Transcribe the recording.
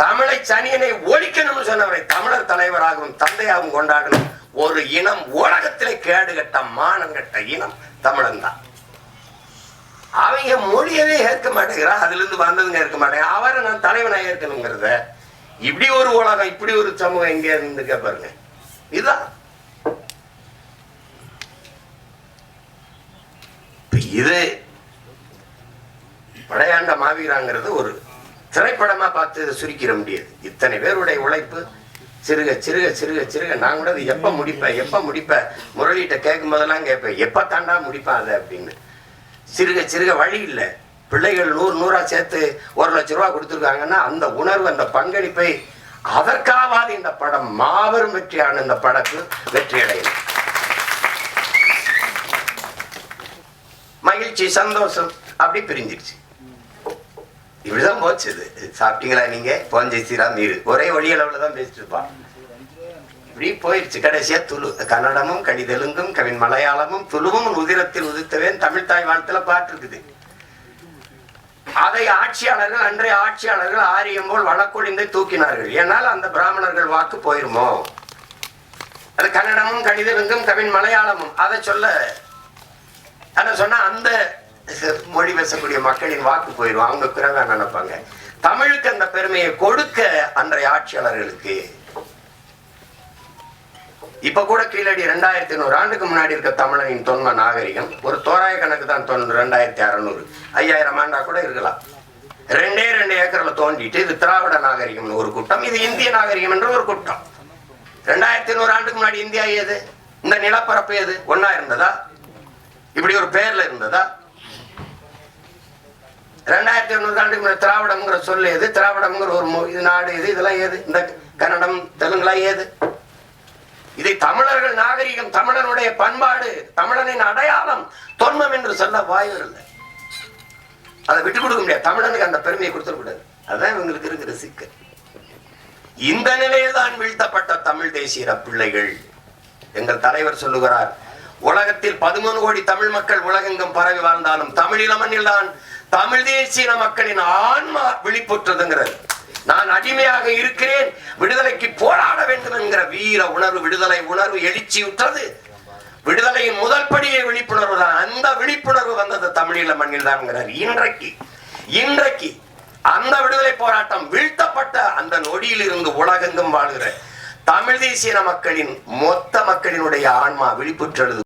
தமிழை சனியனை ஒழிக்கணும்னு சொன்னவரை தமிழர் தலைவராகவும் தந்தையாகவும் கொண்டாடணும். ஒரு இனம் உலகத்திலே கேடு கட்ட மானம் கட்ட இனம் தமிழன் தான். அவங்க மொழியவே ஏற்க மாட்டேங்கிறா அதுல இருந்து வந்ததுங்க ஏற்க மாட்டேங்க. அவரை நான் தலைவனா ஏற்கணுங்கிறத இப்படி ஒரு உலகம் இப்படி ஒரு சமூகம் எங்க இருந்து பாருங்க. இதுதான். இது படையாண்ட மாவீராங்கிறது ஒரு திரைப்படமா பார்த்து இதை சுருக்கிட முடியாது. இத்தனை பேருடைய உழைப்பு சிறுக சிறுக சிறுக சிறுக. நான் கூட அது எப்ப முடிப்பேன் எப்ப முடிப்பேன்? முரளிகிட்ட கேட்கும் போதெல்லாம் கேட்பேன் எப்ப தாண்டா முடிப்பேன் அதை அப்படின்னு. சிறுக சிறுக வழி இல்லை. பிள்ளைகள் நூறு நூறா சேர்த்து ஒரு லட்ச ரூபா கொடுத்துருக்காங்கன்னா அந்த உணர்வு அந்த பங்களிப்பை அதற்காவது இந்த படம் மாபெரும் வெற்றியான இந்த படத்து வெற்றி அடையும் மகிழ்ச்சி சந்தோஷம் அப்படி பிரிஞ்சிருச்சு இப்படிதான் போச்சு இது. சாப்பிட்டீங்களா நீங்க? போஞ்சை சீரா மீறு. ஒரே ஒளி அளவுல தான் பேசிட்டு இருப்பான் இப்படி போயிடுச்சு. கடைசியா துளு. கன்னடமும் கனி தெலுங்கும் கவின் மலையாளமும் துளுவும் உதிரத்தில் உதித்தவேன். தமிழ் தாய் வாழ்த்துல பாட்டு இருக்குது அதை ஆட்சியாளர்கள் அன்றைய ஆட்சியாளர்கள் ஆரியம் போல் வழக்கொழிந்தை தூக்கினார்கள். என்னால் அந்த பிராமணர்கள் வாக்கு போயிருமோ? அது கன்னடமும் கணிதலுங்கும் கவின் மலையாளமும். அதை சொல்ல அதை சொன்னா அந்த மொழி பேசக்கூடிய மக்களின் வாக்கு போயிடும் அவங்க பிறகு நினைப்பாங்க. தமிழுக்கு அந்த பெருமையை கொடுக்க அன்றைய ஆட்சியாளர்களுக்கு இப்ப கூட கீழடி ரெண்டாயிரத்தி நூறு ஆண்டுக்கு முன்னாடி இருக்க தமிழனின் தொன்ம நாகரிகம் ஒரு தோராய கணக்கு தான் தொன்று ரெண்டாயிரத்தி அறநூறு ஐயாயிரம் ஆண்டா கூட இருக்கலாம். ரெண்டே ரெண்டு ஏக்கர்ல தோண்டிட்டு இது திராவிட நாகரிகம்னு ஒரு கூட்டம். இது இந்திய நாகரிகம் என்ற ஒரு கூட்டம். ரெண்டாயிரத்தி நூறு ஆண்டுக்கு முன்னாடி இந்தியா ஏது? இந்த நிலப்பரப்பு எது ஒன்னா இருந்ததா? இப்படி ஒரு பேர்ல இருந்ததா? ரெண்டாயிரத்தி நூற்றாண்டுக்கு ஆண்டுக்கு முன்னாடி திராவிடம்ங்கிற சொல் எது? திராவிடம்ங்கிற ஒரு இது நாடு எது? இதெல்லாம் ஏது? இந்த கன்னடம் தெலுங்குலாம் ஏது? இதை தமிழர்கள் நாகரிகம் தமிழனுடைய பண்பாடு தமிழனின் அடையாளம் தொன்மம் என்று சொல்ல வாய்வு இல்லை. அதை விட்டு கொடுக்க முடியாது. தமிழனுக்கு அந்த பெருமையை கொடுத்துடக்கூடாது அதுதான் இவங்களுக்கு இருக்கிற சிக்கல். இந்த நிலையில்தான் வீழ்த்தப்பட்ட தமிழ் தேசிய பிள்ளைகள். எங்கள் தலைவர் சொல்லுகிறார் உலகத்தில் பதிமூணு கோடி தமிழ் மக்கள் உலகெங்கும் பரவி வாழ்ந்தாலும் தமிழ் மண்ணில் தான் தமிழ் தேசிய மக்களின் ஆன்மா விழிப்புற்றதுங்கிறது நான் அடிமையாக இருக்கிறேன் விடுதலைக்கு போராட வேண்டும் என்கிற வீர உணர்வு விடுதலை உணர்வு எழுச்சியுற்றது விடுதலையின் முதல் படியே விழிப்புணர்வு தான் அந்த விழிப்புணர்வு வந்தது தமிழீழ மண்ணில் தான் இன்றைக்கு இன்றைக்கு அந்த விடுதலை போராட்டம் வீழ்த்தப்பட்ட அந்த நொடியில் இருந்து உலகெங்கும் வாழ்கிற தமிழ் தேசிய மக்களின் மொத்த மக்களினுடைய ஆன்மா விழிப்புற்றது